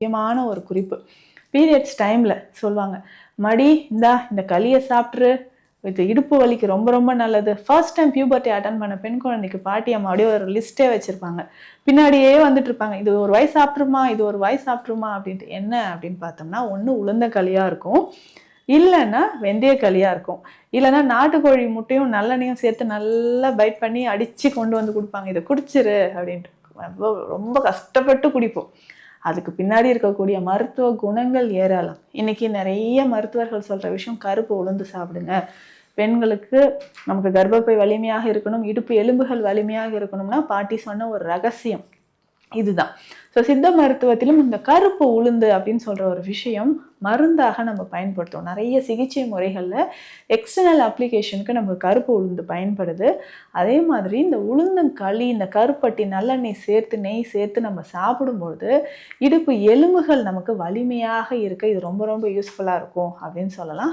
முக்கியமான ஒரு குறிப்பு. பீரியட்ஸ் டைமில் சொல்லுவாங்க மடி இந்தா இந்த களியை சாப்பிட்ரு இது இடுப்பு வலிக்கு ரொம்ப ரொம்ப நல்லது. ஃபர்ஸ்ட் டைம் பியூபர்ட்டி அட்டன் பண்ண பெண் குழந்தைக்கு பாட்டி அம்மா அப்படியே ஒரு லிஸ்ட்டே வச்சுருப்பாங்க. பின்னாடியே வந்துட்டு இருப்பாங்க இது ஒரு வயசு சாப்பிட்ருமா இது ஒரு வயசு சாப்பிட்ருமா அப்படின்ட்டு என்ன அப்படின்னு பார்த்தோம்னா ஒன்று உளுந்த களியாக இருக்கும். இல்லைன்னா வெந்தய களியாக இருக்கும். இல்லைன்னா நாட்டுக்கோழி முட்டையும் நல்லெண்ணையும் சேர்த்து நல்லா பைட் பண்ணி அடித்து கொண்டு வந்து கொடுப்பாங்க. இதை குடிச்சிரு அப்படின்ட்டு. ரொம்ப ரொம்ப கஷ்டப்பட்டு குடிப்போம். அதுக்கு பின்னாடி இருக்கக்கூடிய மருத்துவ குணங்கள் ஏராளம். இன்றைக்கி நிறைய மருத்துவர்கள் சொல்கிற விஷயம் கருப்பு உளுந்து சாப்பிடுங்க. பெண்களுக்கு நமக்கு கர்ப்பப்பை வலிமையாக இருக்கணும் இடுப்பு எலும்புகள் வலிமையாக இருக்கணும்னா பாட்டி சொன்ன ஒரு ரகசியம். இதுதான். ஸோ சித்த மருத்துவத்திலும் இந்த கருப்பு உளுந்து அப்படின்னு சொல்கிற ஒரு விஷயம் மருந்தாக நம்ம பயன்படுத்துவோம். நிறைய சிகிச்சை முறைகளில் எக்ஸ்டர்னல் அப்ளிகேஷனுக்கு நம்ம கருப்பு உளுந்து பயன்படுது. அதே மாதிரி இந்த உளுந்தங்களி இந்த கருப்பட்டி நல்லெண்ணெய் சேர்த்து நெய் சேர்த்து நம்ம சாப்பிடும்பொழுது இடுப்பு எலும்புகள் நமக்கு வலிமையாக இருக்க இது ரொம்ப ரொம்ப யூஸ்ஃபுல்லாக இருக்கும் அப்படின்னு சொல்லலாம்.